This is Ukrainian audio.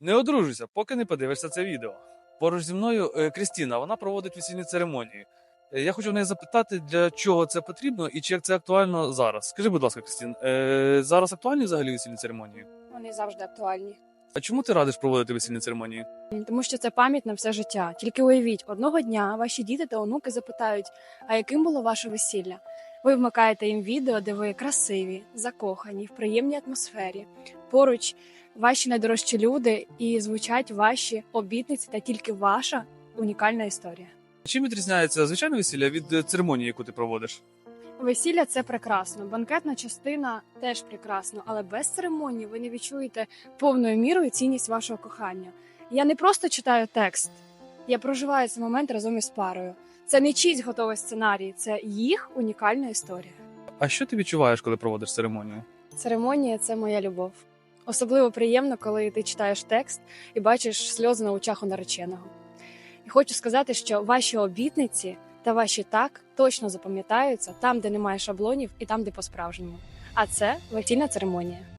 Не одружуйся, поки не подивишся це відео. Поруч зі мною е, Крістіна, вона проводить весільні церемонії. Е, Я хочу в неї запитати, для чого це потрібно і чи як це актуально зараз. Скажи, будь ласка, Крістін, е, зараз актуальні взагалі весільні церемонії? Вони завжди актуальні. А чому ти радиш проводити весільні церемонії? Тому що це пам'ять на все життя. Тільки уявіть, одного дня ваші діти та онуки запитають, а яким було ваше весілля? Ви вмикаєте їм відео, де ви красиві, закохані, в приємній атмосфері. Поруч ваші найдорожчі люди і звучать ваші обітниці та тільки ваша унікальна історія. Чим відрізняється звичайне весілля від е, церемонії, яку ти проводиш? Весілля це прекрасно. Банкетна частина теж прекрасно, але без церемонії ви не відчуєте повною мірою цінність вашого кохання. Я не просто читаю текст, я проживаю цей момент разом із парою. Це не чийсь готовий сценарій, це їх унікальна історія. А що ти відчуваєш, коли проводиш церемонію? Церемонія це моя любов. Особливо приємно, коли ти читаєш текст і бачиш сльози на очах у нареченого. І хочу сказати, що ваші обітниці та ваші так точно запам'ятаються там, де немає шаблонів, і там, де по-справжньому. А це весільна церемонія.